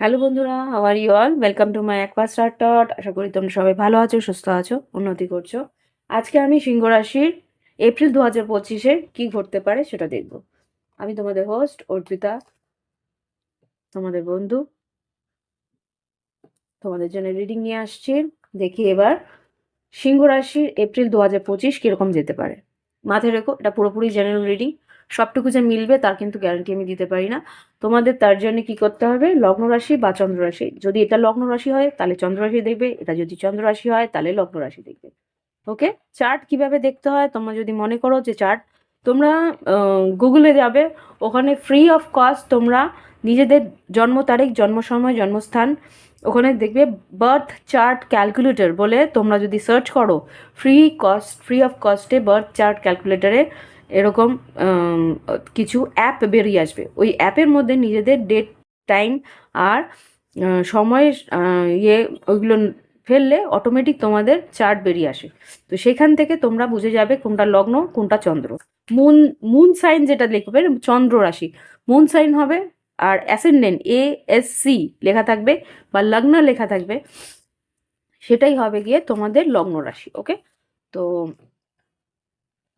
Hello বন্ধুরা how you all welcome to my aqua star টট আশা করি তোমরা সবাই ভালো আছো, সুস্থ আছো, উন্নতি করছ। আজকে আমি সিংহ রাশির এপ্রিল দু হাজার পঁচিশে কী ঘটতে পারে সেটা দেখব। আমি তোমাদের হোস্ট অর্পিতা, তোমাদের বন্ধু। তোমাদের জন্য রিডিং নিয়ে আসছি। দেখি এবার সিংহ রাশির এপ্রিল দু হাজার পঁচিশ কীরকম যেতে পারে। মাথায় রেখো, এটা পুরোপুরি জেনারেল রিডিং সবটুকু যে মিলবে তার কিন্তু গ্যারান্টি আমি দিতে পারি না। তোমাদের তার জন্য কি করতে হবে? লগ্ন রাশি বা চন্দ্র রাশি। যদি এটা লগ্ন রাশি হয়, তাহলে চন্দ্র রাশি দেখবে। এটা যদি চন্দ্র রাশি হয়, তাহলে লগ্ন রাশি দেখবে। ওকে চার্ট কীভাবে দেখতে হয়? তোমরা যদি মনে করো যে চার্ট তোমরা গুগলে যাবে। ওখানে ফ্রি অফ কস্ট তোমরা নিজেদের জন্ম তারিখ, জন্ম সময়, জন্মস্থান ওখানে দেখবে বার্থ চার্ট ক্যালকুলেটর বলে তোমরা যদি সার্চ করো ফ্রি কস্ট ফ্রি অফ কস্টে বার্থ চার্ট ক্যালকুলেটরে এরকম কিছু অ্যাপ বেরিয়ে আসবে। ওই অ্যাপের মধ্যে নিজেদের ডেট টাইম আর সময় ইয়ে ওইগুলো ফেললে অটোমেটিক তোমাদের চার্ট বেরিয়ে আসে। তো সেখান থেকে তোমরা বুঝে যাবে কোনটা লগ্ন, কোনটা চন্দ্র। মুন মুন সাইন যেটা লিখবে চন্দ্র রাশি। মুন সাইন হবে আর অ্যাসেন্ডেন্ট এ এস সি লেখা থাকবে বা লগ্ন লেখা থাকবে, সেটাই হবে গিয়ে তোমাদের লগ্ন রাশি ওকে তো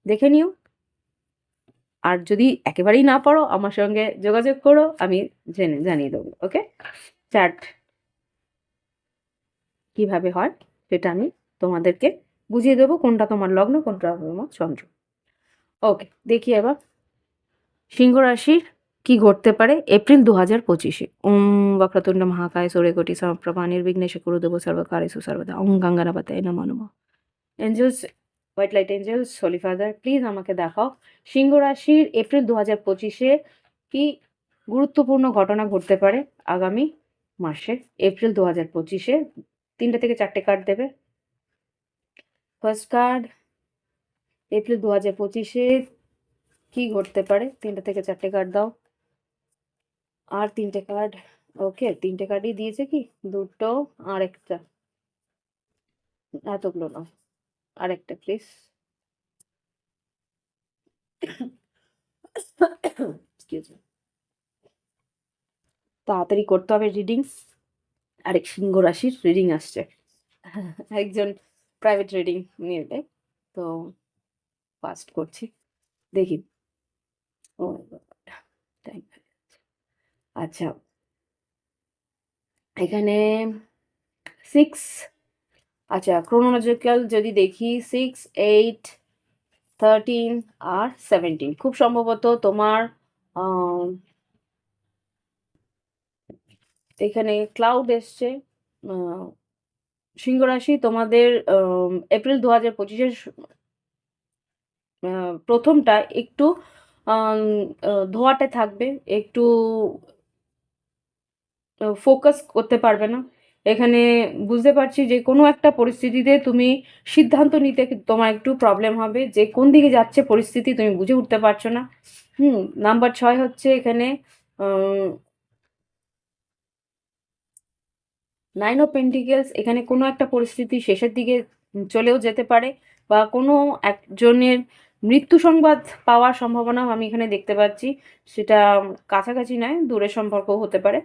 দেখে নিও। আর যদি একেবারেই না পারো, আমার সঙ্গে যোগাযোগ করো, আমি জেনে, জানিয়ে দেবো ওকে চার্ট কীভাবে হয়, সেটা আমি তোমাদেরকে বুঝিয়ে দেবো, কোনটা তোমার লগ্ন, কোনটা তোমার চন্দ্র ওকে দেখি এবার। সিংহ রাশির কি ঘটতে পারে? এপ্রিল দু হাজার পঁচিশে। ওম বক্রতুণ্ড মহাকায় সৌরেকোটি সমপ্রভা নির্বিঘ্নেশে কুরুদেব সর্বকারেষু সর্বদা। ওম গঙ্গানাপাতায় নমঃ নমঃ। Angels white light angels holy father please আমাকে দেখাও। সিংহ রাশির এপ্রিল দু হাজার পঁচিশে কি গুরুত্বপূর্ণ ঘটনা ঘটতে পারে আগামী মাসে? এপ্রিল দু হাজার পঁচিশে। তিনটে থেকে চারটে কার্ড দেবে। ফার্স্ট কার্ড এপ্রিল দু হাজার পঁচিশে কি ঘটতে পারে? তিনটে থেকে চারটে কার্ড দাও। আর তিনটে কার্ড ওকে তিনটে কার্ডই দিয়েছে কি? দুটো, আর একটা। এতগুলো না আরেকটা প্লিজ তাড়াতাড়ি করতে হবে রিডিং আরেক সিংহ রাশির রিডিং আসছে। একজন প্রাইভেট রিডিং নেবে তো ফাস্ট করছি। দেখি। ও টাইম আচ্ছা। এখানে সিক্স আচ্ছা ক্রোনোলজিক্যাল যদি দেখি সিক্স এইট থার্টিন আর সেভেন্টিন খুব সম্ভবত তোমার এখানে ক্লাউড এসছে সিংহ রাশি তোমাদের এপ্রিল দু হাজার পঁচিশের প্রথমটা একটু ধোঁয়াটে থাকবে, একটু ফোকাস করতে পারবে না। এখানে বুঝতে পারছি যে কোনো একটা পরিস্থিতিতে তুমি সিদ্ধান্ত নিতে তোমার একটু প্রবলেম হবে। যে কোন দিকে যাচ্ছে পরিস্থিতি তুমি বুঝে উঠতে পারছ না। হুম নাম্বার ছয় হচ্ছে এখানে নাইন অফ পেন্টিকেলস এখানে কোনো একটা পরিস্থিতি শেষের দিকে চলেও যেতে পারে বা কোনো একজনের মৃত্যু সংবাদ পাওয়ার সম্ভাবনাও আমি এখানে দেখতে পাচ্ছি। সেটা কাছাকাছি নয়, দূরের সম্পর্ক হতে পারে।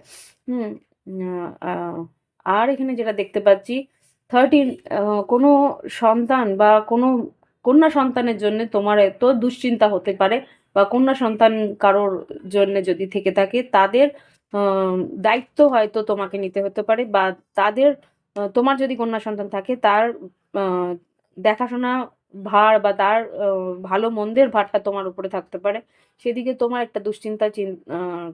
হুম আর এখানে যেটা দেখতে পাচ্ছি থার্টিন কোনো সন্তান বা কোনো কন্যা সন্তানের জন্য তোমার এত দুশ্চিন্তা হতে পারে বা কন্যা সন্তান কারোর জন্য যদি থেকে থাকে, তাদের দায়িত্ব হয়তো তোমাকে নিতে হতে পারে বা তাদের তোমার যদি কন্যা সন্তান থাকে, তার দেখাশোনা ভার বা তার ভালো মন্দের ভারটা তোমার উপরে থাকতে পারে। সেদিকে তোমার একটা দুশ্চিন্তা চিন-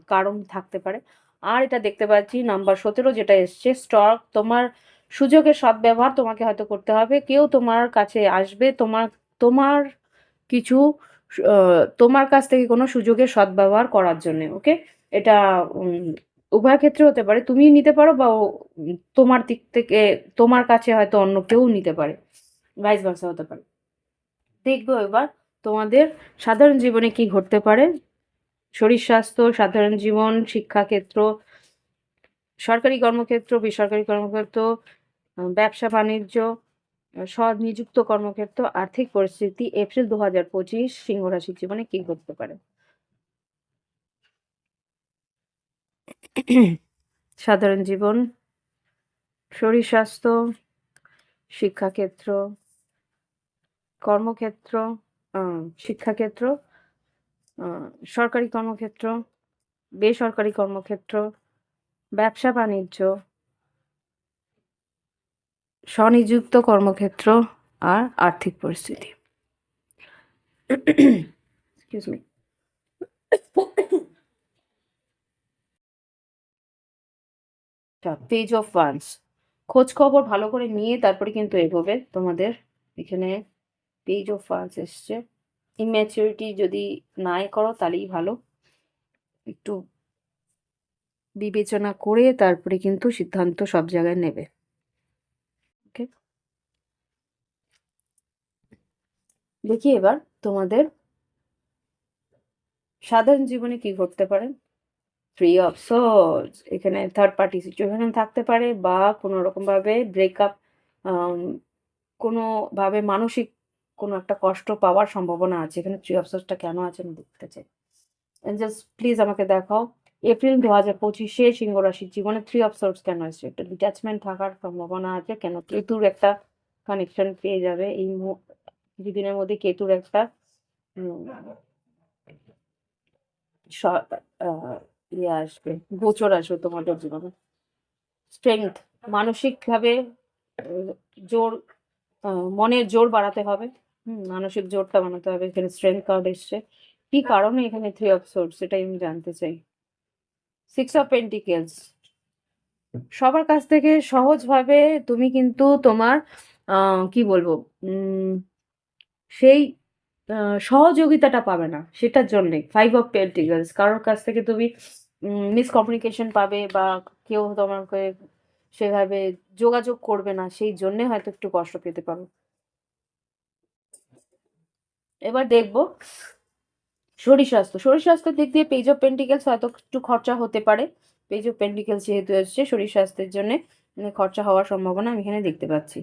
কারণ থাকতে পারে। আর এটা দেখতে পাচ্ছি নাম্বার সতেরো যেটা এসছে স্টক তোমার সুযোগের সদ্ব্যবহার তোমাকে হয়তো করতে হবে। কেউ তোমার কাছে আসবে, তোমার তোমার কিছু তোমার কাছ থেকে কোনো সুযোগের সদ্ব্যবহার করার জন্য ওকে এটা উভয় ক্ষেত্রে হতে পারে। তুমি নিতে পারো বা তোমার দিক থেকে, তোমার কাছে হয়তো অন্য কেউ নিতে পারে। ভাইস ভার্সা হতে পারে। দেখব এবার তোমাদের সাধারণ জীবনে কি ঘটতে পারে। শরীর স্বাস্থ্য সাধারণ জীবন শিক্ষাক্ষেত্র সরকারি কর্মক্ষেত্র বেসরকারি কর্মক্ষেত্র ব্যবসা বাণিজ্য আহ, স্বনিযুক্ত কর্মক্ষেত্র আর্থিক পরিস্থিতি এপ্রিল দু হাজার পঁচিশ সিংহ রাশির জীবনে কি ঘটতে পারে। সাধারণ জীবন শরীর স্বাস্থ্য শিক্ষাক্ষেত্র কর্মক্ষেত্র শিক্ষাক্ষেত্র সরকারি কর্মক্ষেত্র, বেসরকারি কর্মক্ষেত্র, ব্যবসা বাণিজ্য, স্বনিযুক্ত কর্মক্ষেত্র আর আর্থিক পরিস্থিতি। পেজ অফ ওয়ান্স খোঁজ খবর ভালো করে নিয়ে তারপরে কিন্তু এগোবে তোমাদের এখানে। পেজ অফ ওয়ান্স এসছে। ইম্যাচুরিটি যদি নাই করো তাহলেই ভালো। একটু বিবেচনা করে তারপরে কিন্তু সিদ্ধান্ত সব জায়গায় নেবে। ওকে দেখি এবার তোমাদের সাধারণ জীবনে কি ঘটতে পারে? থ্রি অফ সোর্স এখানে থার্ড পার্টি সিচুয়েশন থাকতে পারে বা কোনো রকম ভাবে ব্রেকআপ কোনো ভাবে মানসিক কোনো একটা কষ্ট পাওয়ার সম্ভাবনা আছে। এখানে থ্রি অফ সোর্সটা কেন আছে আমি দেখতে চাই। জাস্ট প্লিজ আমাকে দেখাও। এপ্রিল দু হাজার পঁচিশে সিংহ জীবনে থ্রি অফ সোর্স কেন আসছে একটা ডিট্যাচমেন্ট থাকার সম্ভাবনা আছে। কেন কেতুর একটা কানেকশন পেয়ে যাবে? এই কিছুদিনের মধ্যে কেতুর একটা ইয়ে আসবে, গোচর আসবে তোমাদের জীবনে। স্ট্রেংথ মানসিকভাবে জোর মনের জোর বাড়াতে হবে। হুম মানসিক জোরটা বানাতে হবে এখানে স্ট্রেংথ কার্ড এসছে। কি কারণে এখানে থ্রি অফ সোর্স সেটাই আমি জানতে চাই। সিক্স অফ পেন্টিকেলস সবার কাছ থেকে সহজভাবে তুমি কিন্তু তোমার কি বলব সেই সহযোগিতাটা পাবে না সেটার জন্যে। ফাইভ অফ পেন্টিকেলস কারোর কাছ থেকে তুমি মিসকমিউনিকেশন পাবে বা কেউ তোমাকে সেভাবে যোগাযোগ করবে না সেই জন্যে হয়তো একটু কষ্ট পেতে পারো। এবার দেখব। শরীর স্বাস্থ্য শরীর স্বাস্থ্যের দিক দিয়ে পেজ অফ পেন্টিকেলস হয়তো একটু খরচা হতে পারে। পেজ অফ পেন্টিকেলস যেহেতু এসছে শরীর স্বাস্থ্যের জন্য খরচা হওয়ার সম্ভাবনা আমি এখানে দেখতে পাচ্ছি।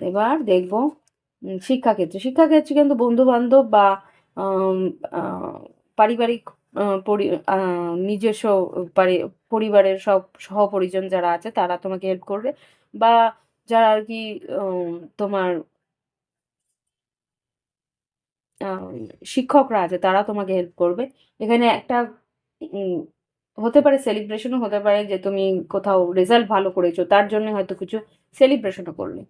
এবার দেখব শিক্ষাক্ষেত্রে। শিক্ষাক্ষেত্রে কিন্তু বন্ধু বান্ধব বা পারিবারিক পরি নিজস্ব পরিবারের সব সহপরিজন যারা আছে তারা তোমাকে হেল্প করবে। বা যারা আর কি তোমার শিক্ষকরা আছে, তারা তোমাকে হেল্প করবে। এখানে একটা হতে পারে সেলিব্রেশনও হতে পারে যে তুমি কোথাও রেজাল্ট ভালো করেছ, তার জন্য হয়তো কিছু সেলিব্রেশনও করলে।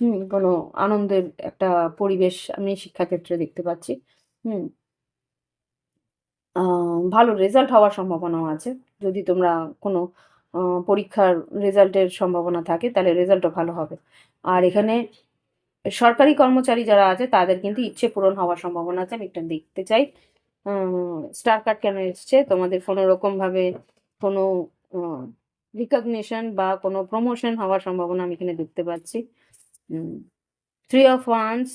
হুম, কোনো আনন্দের একটা পরিবেশ আমি শিক্ষাক্ষেত্রে দেখতে পাচ্ছি। হুম। ভালো রেজাল্ট হওয়ার সম্ভাবনাও আছে। যদি তোমরা কোনো পরীক্ষার রেজাল্টের সম্ভাবনা থাকে, তাহলে রেজাল্টও ভালো হবে। আর এখানে সরকারি কর্মচারী যারা আছে, তাদের কিন্তু ইচ্ছে পূরণ হওয়ার সম্ভাবনা আছে। আমি একটা দেখতে চাই। স্টার কার্ড কেন এসছে? তোমাদের কোনো রকম ভাবে কোনো রিকগনিশন বা কোনো প্রমোশন হওয়ার সম্ভাবনা আমি এখানে দেখতে পাচ্ছি। Three of wands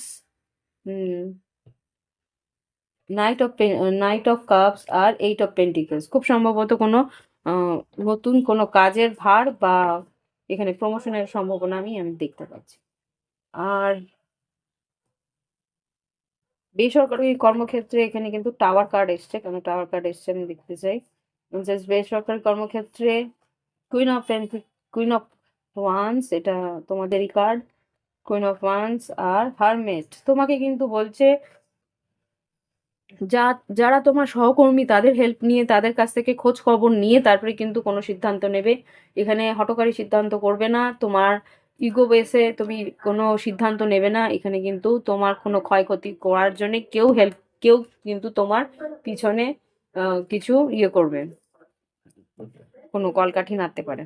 knight of knight of cups R eight of pentacles খুব সম্ভবত কোনো নতুন কোনো কাজের ভার বা এখানে প্রমোশনের সম্ভাবনা আমি আমি দেখতে পাচ্ছি। আর বেসরকারি কর্মক্ষেত্রে এখানে কিন্তু টাওয়ার কার্ড এসছে, কেন টাওয়ার কার্ড এসছে আমি দেখতে চাই। বেসরকারি কর্মক্ষেত্রে queen of queen of wands এটা তোমাদেরই কার্ড কুইন অফ ওয়ান্স আর হারমেট তোমাকে কিন্তু বলছে, যা, যারা তোমার সহকর্মী, তাদের হেল্প নিয়ে, তাদের কাছ থেকে খোঁজ খবর নিয়ে, তারপরে কিন্তু কোনো সিদ্ধান্ত নেবে। এখানে হঠকারী সিদ্ধান্ত করবে না, তোমার ইগো বেসে তুমি কোনো সিদ্ধান্ত নেবে না, এখানে কিন্তু তোমার কোনো ক্ষয়ক্ষতি করার জন্য কেউ হেল্প কেউ কিন্তু তোমার পিছনে কিছু ইয়ে করবে। কোনো কলকাঠি নাড়তে পারে।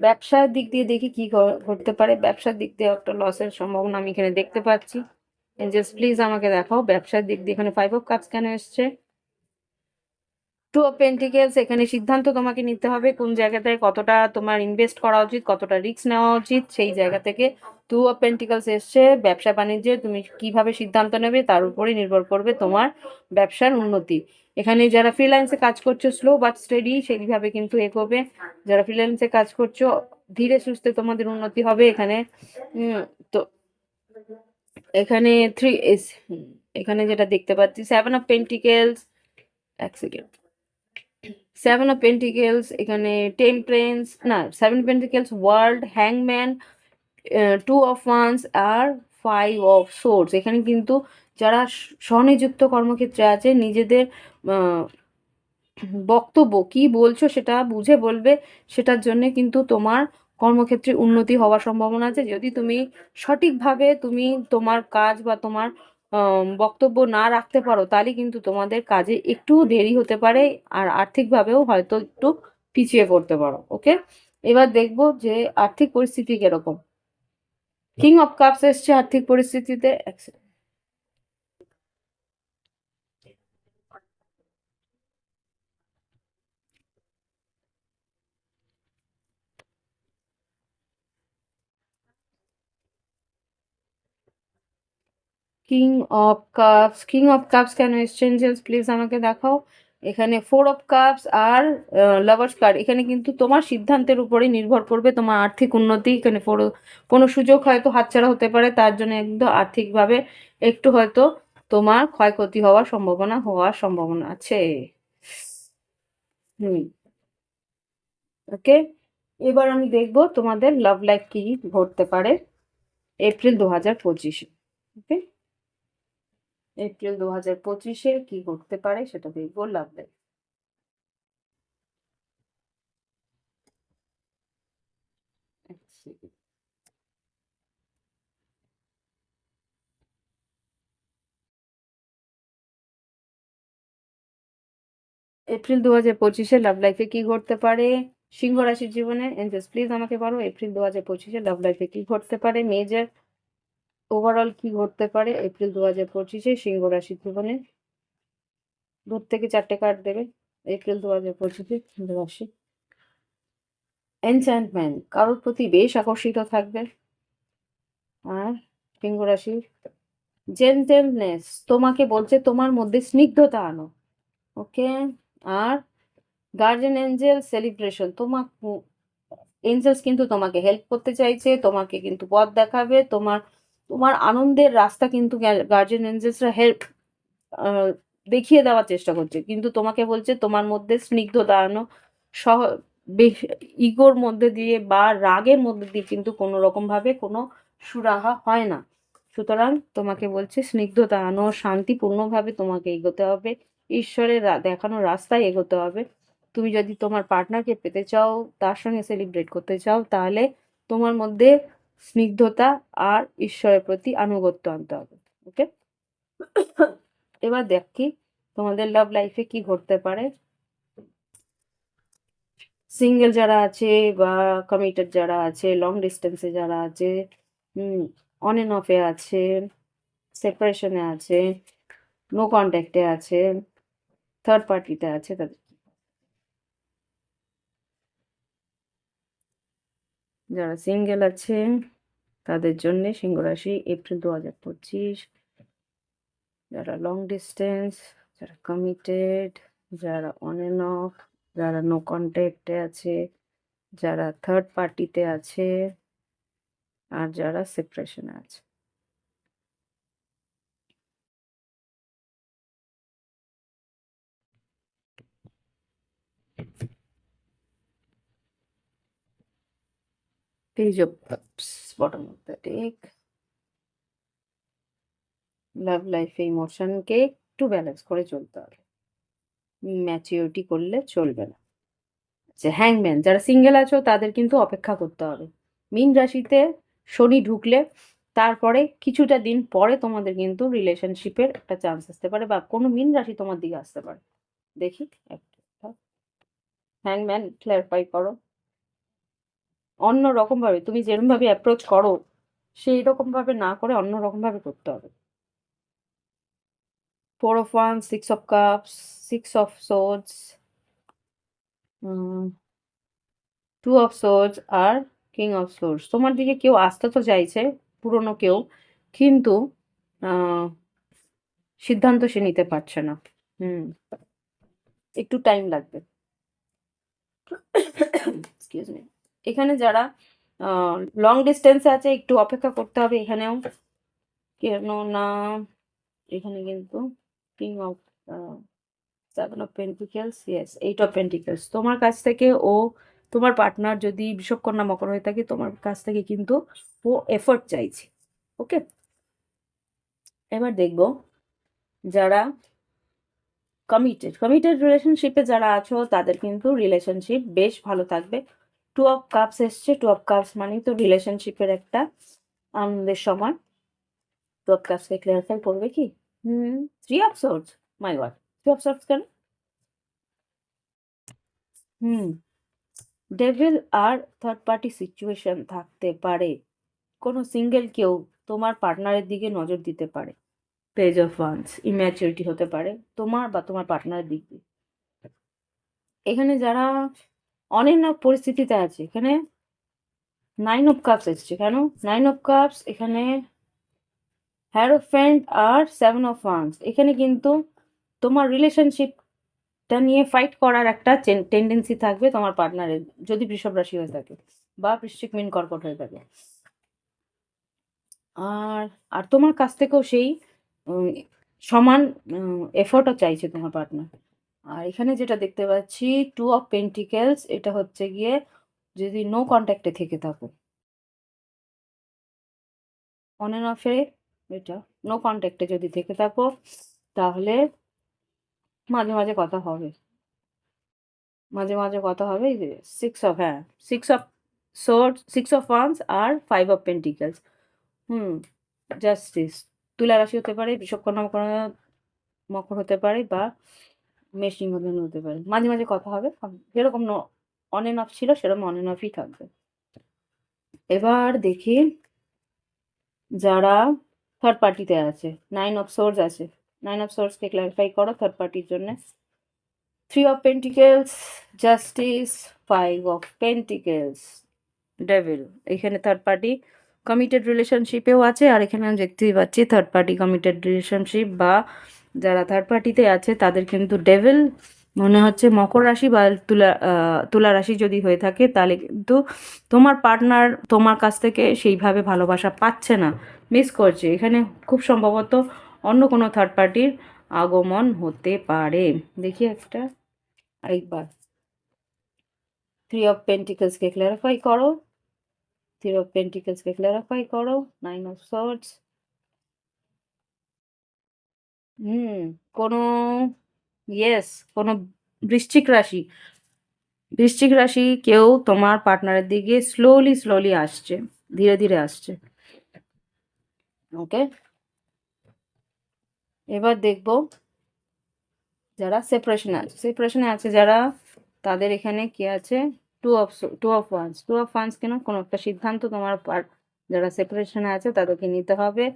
ব্যবসার দিক দিয়ে দেখি কি ঘটতে পারে। ব্যবসার দিক দিয়ে একটা লসের সম্ভাবনা আমি এখানে দেখতে পাচ্ছি। জাস্ট প্লিজ আমাকে দেখাও। ব্যবসার দিক দিয়ে এখানে ফাইভ অফ কাপস কেন এসছে? টু অফ পেন্টিকেলস এখানে সিদ্ধান্ত তোমাকে নিতে হবে কোন জায়গাতে কতটা তোমার ইনভেস্ট করা উচিত, কতটা রিস্ক নেওয়া উচিত, সেই জায়গা থেকে টু অফ পেন্টিকালস এসছে, ব্যবসা বাণিজ্যে তুমি কীভাবে সিদ্ধান্ত নেবে তার উপরেই নির্ভর করবে তোমার ব্যবসার উন্নতি। এখানে যারা ফ্রিল্যান্সে কাজ করছ স্লো বাট স্টেডি সেইভাবে কিন্তু এগোবে। যারা ফ্রিল্যান্সে কাজ করছ, ধীরে সুস্থে তোমাদের উন্নতি হবে এখানে। তো এখানে থ্রি এখানে যেটা দেখতে পাচ্ছি সেভেন অফ পেন্টিকেলস এক সেকেন্ড সেভেন অফ পেন্টিকেলস এখানে টেম্পারেন্স না সেভেন পেন্টিকেলস ওয়ার্ল্ড হ্যাংম্যান টু অফ ওয়ান্স আর ফাইভ অফ সোর্স এখানে কিন্তু যারা স্বনিযুক্ত কর্মক্ষেত্রে আছে, নিজেদের বক্তব্য কি বলছো সেটা বুঝে বলবে। সেটার জন্য কিন্তু তোমার কর্মক্ষেত্রে উন্নতি হওয়ার সম্ভাবনা আছে। যদি তুমি সঠিকভাবে তুমি তোমার কাজ বা তোমার বক্তব্য না রাখতে পারো, তাহলে কিন্তু তোমাদের কাজে একটু দেরি হতে পারে আর আর্থিকভাবেও হয়তো একটু পিছিয়ে পড়তে পারো ওকে এবার দেখব যে আর্থিক পরিস্থিতি কীরকম। কিং অফ কাপস এসছে আর্থিক পরিস্থিতিতে king of cups king of cups কেন এক্সচেঞ্জেস প্লিজ আমাকে দেখাও। এখানে ফোর অফ কাপস আর লাভার্স কার্ড এখানে কিন্তু তোমার সিদ্ধান্তের উপরেই নির্ভর করবে তোমার আর্থিক উন্নতি। এখানে ফোর কোনো সুযোগ হয়তো হাতছাড়া হতে পারে, তার জন্য একদম আর্থিকভাবে একটু হয়তো তোমার ক্ষয়ক্ষতি হওয়ার সম্ভাবনা হওয়ার সম্ভাবনা আছে। হুম। ওকে। এবার আমি দেখব তোমাদের লাভ লাইফ কি ঘটতে পারে এপ্রিল দু হাজার পঁচিশে। ওকে। এপ্রিল দু হাজার পঁচিশে কি ঘটতে পারে সেটা দেখব লাভ লাইফ এপ্রিল দু হাজার পঁচিশে লাভ লাইফে কি ঘটতে পারে? সিংহ রাশির জীবনে এঞ্জেলস প্লিজ আমাকে বলো, এপ্রিল দু হাজার পঁচিশে লাভ লাইফে কি ঘটতে পারে? মেজর ওভারঅল কি ঘটতে পারে? এপ্রিল দু হাজার পঁচিশে সিংহ রাশির জীবনে দূর থেকে চারটে কার্ড দেবে এপ্রিল দু হাজার পঁচিশে সিংহ রাশি। এনচ্যান্টমেন্ট কারোর প্রতি বেশ আকর্ষিত থাকবে। আর সিংহ রাশি জেন্টেলনেস তোমাকে বলছে তোমার মধ্যে স্নিগ্ধতা আনো। ওকে আর গার্জেন এঞ্জেল সেলিব্রেশন তোমার এঞ্জেলস কিন্তু তোমাকে হেল্প করতে চাইছে, তোমাকে কিন্তু পথ দেখাবে, তোমার তোমার আনন্দের রাস্তা কিন্তু গার্জেন এঞ্জেলসরা হেল্প দেখিয়ে দেওয়ার চেষ্টা করছে। কিন্তু তোমাকে বলছে তোমার মধ্যে স্নিগ্ধ আনো, সহ ইগোর মধ্যে দিয়ে বা রাগের মধ্যে দিয়ে কিন্তু কোনো রকমভাবে কোনো সুরাহা হয় না। সুতরাং তোমাকে বলছে স্নিগ্ধতা আনো, শান্তিপূর্ণভাবে তোমাকে এগোতে হবে, ঈশ্বরের দেখানো রাস্তায় এগোতে হবে। তুমি যদি তোমার পার্টনারকে পেতে চাও, তার সঙ্গে সেলিব্রেট করতে চাও, তাহলে তোমার মধ্যে স্নিগ্ধতা আর ঈশ্বরের প্রতি আনুগত্য আনতে হবে ওকে এবার দেখি তোমাদের লাভ লাইফে কি ঘটতে পারে। সিঙ্গেল যারা আছে বা কমিটেড যারা আছে লং ডিস্টেন্সে যারা আছে অন এন্ড অফে আছে সেপারেশনে আছে নো কন্ট্যাক্টে আছে থার্ড পার্টিতে আছে তাদের। যারা সিঙ্গেল আছে, তাদের জন্য সিংহ রাশি এপ্রিল দু হাজার পঁচিশ। যারা লং ডিস্টেন্স যারা কমিটেড যারা অন এন্ড অফ যারা নো কন্ট্যাক্টে আছে, যারা থার্ড পার্টিতে আছে, আর যারা সেপারেশনে আছে। Page of Cups, bottom of the deck. লাভ লাইফে ইমোশনকে একটু ব্যালেন্স করে চলতে হবে। ম্যাচিওরিটি করলে চলবে না। আচ্ছা হ্যাংম্যান যারা সিঙ্গেল আছো তাদের কিন্তু অপেক্ষা করতে হবে। মীন রাশিতে শনি ঢুকলে তারপরে কিছুটা দিন পরে তোমাদের কিন্তু রিলেশনশিপের একটা চান্স আসতে পারে বা কোনো মীন রাশি তোমার দিকে আসতে পারে। দেখি একটা হ্যাংম্যান ক্ল্যারিফাই করো। অন্য রকম ভাবে তুমি যেরকম ভাবে অ্যাপ্রোচ করো সেই রকম ভাবে না করে অন্য রকম ভাবে করতে হবে। Four of one six of cups six of swords two of swords R king of swords তোমার দিকে কেউ আসতে তো চাইছে, পুরনো কেউ, কিন্তু সিদ্ধান্ত সে নিতে পারছে না। হুম, একটু টাইম লাগবে। এক্সকিউজ মি এখানে যারা লং ডিস্টেন্সে আছে, একটু অপেক্ষা করতে হবে এখানেও। কেন না, এখানে কিন্তু king of seven of pentacles yes eight of pentacles তোমার কাছ থেকে ও, তোমার পার্টনার যদি বিষবকন্যা মকর হয়ে থাকে, তোমার কাছ থেকে কিন্তু ও এফোর্ট চাইছে ওকে এবার দেখব যারা কমিটেড কমিটেড রিলেশনশিপে যারা আছো, তাদের কিন্তু রিলেশনশিপ বেশ ভালো থাকবে। টু অফ কাপস এসছে টু অফ কাপস মানে তো রিলেশনশিপের একটা আনন্দের সময়। টু অফ কাপসকে ক্লিয়ারিফাই করবে কি? হুম three of swords my god three of swords কেন? হুম ডেভিল আর থার্ড পার্টি সিচুয়েশন থাকতে পারে। কোনো সিঙ্গেল কেউ তোমার পার্টনারের দিকে নজর দিতে পারে। পেজ অফ ওয়ান্স ইম্যাচুরিটি হতে পারে তোমার বা তোমার পার্টনারের দিক দিয়ে। এখানে যারা অনেক না পরিস্থিতিতে আছে। এখানে নাইন অফ কাপস এসছে। কেন? নাইন অফ কাপস এখানে হ্যারোফ্যান্ট আর সেভেন অফ ওয়ান্স এখানে কিন্তু তোমার রিলেশনশিপটা নিয়ে ফাইট করার একটা টেন্ডেন্সি থাকবে তোমার পার্টনারের যদি বৃষভ রাশি হয়ে থাকে বা বৃশ্চিক মিন কর্কট হয়ে থাকে। আর আর তোমার কাছ থেকেও সেই সমান এফোর্টও চাইছে তোমার পার্টনার আর এখানে যেটা দেখতে পাচ্ছি টু অফ পেন্টিকেলস এটা হচ্ছে গিয়ে যদি নো কন্ট্যাক্টে থেকে থাকো। অন অ্যান্ড অফে এটা নো কন্ট্যাক্টে যদি থেকে থাকো, তাহলে মাঝে মাঝে কথা হবে। মাঝে মাঝে কথা হবে সিক্স অফ হ্যাঁ six of swords six of wands R five of pentacles hmm justice তুলা রাশি হতে পারে মকর মকর হতে পারে বা মেশিং হতে পারে। মাঝে মাঝে কথা হবে যেরকম অন এন্ড অফ ছিল, সেরকম অন এন্ড অফই থাকবে। এবার দেখি যারা থার্ড পার্টিতে আছে নাইন অফ সোর্স আছে। নাইন অফ সোর্সকে ক্লারিফাই করো থার্ড পার্টির জন্য। Three of pentacles justice five of pentacles devil এখানে থার্ড পার্টি কমিটেড রিলেশনশিপেও আছে, আর এখানে আমি দেখতেই পাচ্ছি থার্ড পার্টি কমিটেড রিলেশনশিপ বা যারা থার্ড পার্টিতে আছে, তাদের কিন্তু ডেভিল মনে হচ্ছে মকর রাশি বা তুলা তুলা রাশি যদি হয়ে থাকে, তাহলে কিন্তু তোমার পার্টনার তোমার কাছ থেকে সেইভাবে ভালোবাসা পাচ্ছে না। মিস করছে। এখানে খুব সম্ভবত অন্য কোনো থার্ড পার্টির আগমন হতে পারে। দেখি একটা। আরেকবার। থ্রি অফ পেন্টিকলসকে ক্লারিফাই করো। থ্রি অফ পেন্টিকলসকে ক্লারিফাই করো। নাইন অফ সর্টস হুম, কোনো ইয়েস কোনো বৃশ্চিক রাশি। বৃশ্চিক রাশি কেউ তোমার পার্টনারের দিকে স্লোলি স্লোলি আসছে, ধীরে ধীরে আসছে। ওকে এবার দেখব যারা সেপারেশনে আছে। সেপারেশনে আছে যারা, তাদের এখানে কি আছে? Two of two of wands two of wands কেন? কোনো একটা সিদ্ধান্ত তোমার পার- যারা সেপারেশনে আছে তাদেরকে নিতে হবে।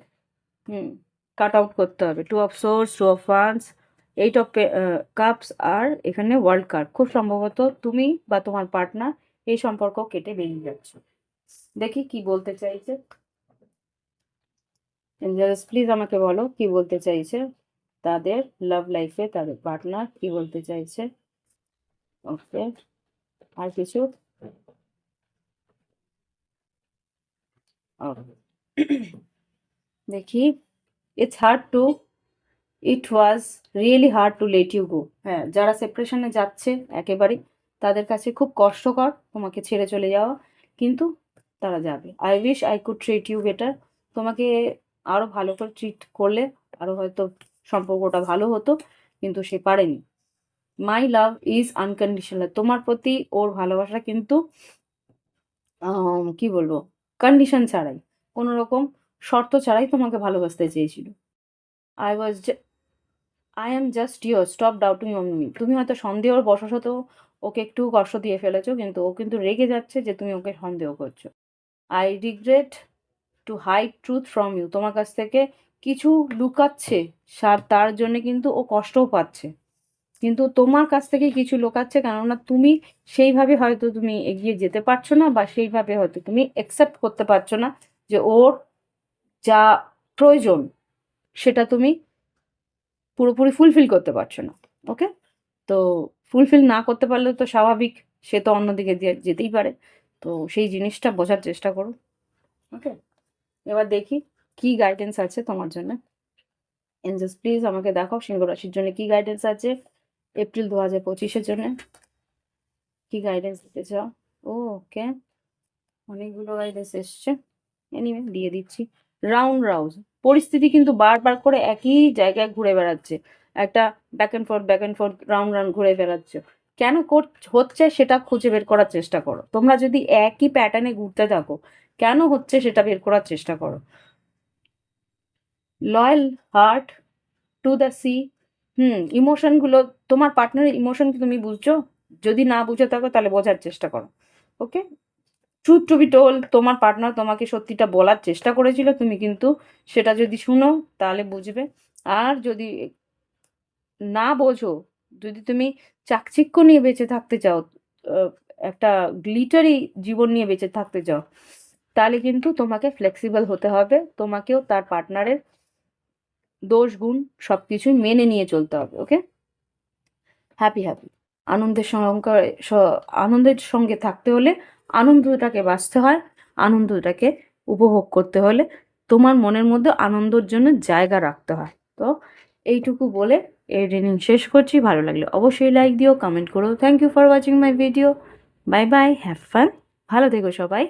হুম। কাট আউট করতে হবে। Two of swords two of wands eight of cups আর এখানে ওয়ার্ল্ড কাপ খুব সম্ভবত তুমি বা তোমার পার্টনার এই সম্পর্ক কেটে বেরিয়ে যাচ্ছে। দেখি কি বলতে চাইছে। প্লিজ আমাকে বলো কি বলতে চাইছে তাদের লাভ লাইফে তাদের পার্টনার কি বলতে চাইছে। ওকে আর কিছু? দেখি। It's hard to it was really hard to let you go হ্যাঁ যারা সেপারেশনে যাচ্ছে একেবারে, তাদের কাছে খুব কষ্টকর তোমাকে ছেড়ে চলে যাওয়া, কিন্তু তারা যাবে। I wish I could treat you better তোমাকে আরও ভালো করে ট্রিট করলে আরও হয়তো সম্পর্কটা ভালো হতো, কিন্তু সে পারেনি। মাই লাভ ইজ আনকন্ডিশনাল তোমার প্রতি ওর ভালোবাসা কিন্তু কি বলব? কন্ডিশন ছাড়াই। কোনো রকম শর্ত ছাড়াই তোমাকে ভালোবাসতে চেয়েছিল। I was I am just your stop doubting on me তুমি হয়তো সন্দেহর বশত ওকে একটু কষ্ট দিয়ে ফেলেছো, কিন্তু ও কিন্তু রেগে যাচ্ছে যে তুমি ওকে সন্দেহ করছ। I regret to hide truth from you তোমার কাছ থেকে কিছু লুকাচ্ছে, সার, তার জন্য কিন্তু ও কষ্টও পাচ্ছে। কিন্তু তোমার কাছ থেকে কিছু লোকাচ্ছে, কেননা তুমি সেইভাবে হয়তো তুমি এগিয়ে যেতে পারছ না, বা সেইভাবে হয়তো তুমি অ্যাকসেপ্ট করতে পারছ না যে ওর যা প্রয়োজন, সেটা তুমি পুরোপুরি ফুলফিল করতে পারছ না ওকে তো ফুলফিল না করতে পারলে তো স্বাভাবিক, সে তো অন্যদিকে যেতেই পারে। তো সেই জিনিসটা বোঝার চেষ্টা করো ওকে এবার দেখি কি গাইডেন্স আছে তোমার জন্য। এঞ্জেলস প্লিজ আমাকে দেখাও সিংহ রাশির জন্য কি গাইডেন্স আছে এপ্রিল দু হাজার পঁচিশের জন্য। কি গাইডেন্স দিতে চাও? ও ওকে অনেকগুলো গাইডেন্স এসছে। এনিওয়ে দিয়ে দিচ্ছি। রাউন্ড রাউজ পরিস্থিতি কিন্তু বারবার করে একই জায়গায় ঘুরে বেড়াচ্ছে। একটা back and forth back and forth round round ঘুরে বেড়াচ্ছে। কেন হচ্ছে সেটা খুঁজে বের করার চেষ্টা করো। তোমরা যদি একই প্যাটার্নে ঘুরতে থাকো, কেন হচ্ছে সেটা বের করার চেষ্টা করো? Loyal heart to the sea hmm ইমোশনগুলো তোমার পার্টনারের ইমোশন কি তুমি বুঝছ? যদি না বুঝে থাকো তাহলে বোঝার চেষ্টা করো। Okay truth to be told তোমার পার্টনার তোমাকে সত্যিটা বলার চেষ্টা করেছিল, তুমি কিন্তু সেটা যদি শুনো তাহলে বুঝবে। আর যদি না বোঝো, যদি তুমি চাকচিক্য নিয়ে বেঁচে থাকতে চাও একটা গ্লিটারি জীবন নিয়ে বেঁচে থাকতে চাও, তাহলে কিন্তু তোমাকে ফ্লেক্সিবল হতে হবে, তোমাকেও তার পার্টনারের দোষ, গুণ সব কিছুই মেনে নিয়ে চলতে হবে ওকে হ্যাপি হ্যাপি আনন্দের সঙ্গে আনন্দের সঙ্গে থাকতে হলে আনন্দটাকে বাঁচতে হয়, আনন্দটাকে উপভোগ করতে হলে তোমার মনের মধ্যে আনন্দর জন্য জায়গা রাখতে হয়। তো এইটুকু বলে এই রিডিং শেষ করছি, ভালো লাগলে অবশ্যই লাইক দিও কমেন্ট করো। Thank you for watching my video bye bye have fun ভালো থেকো সবাই।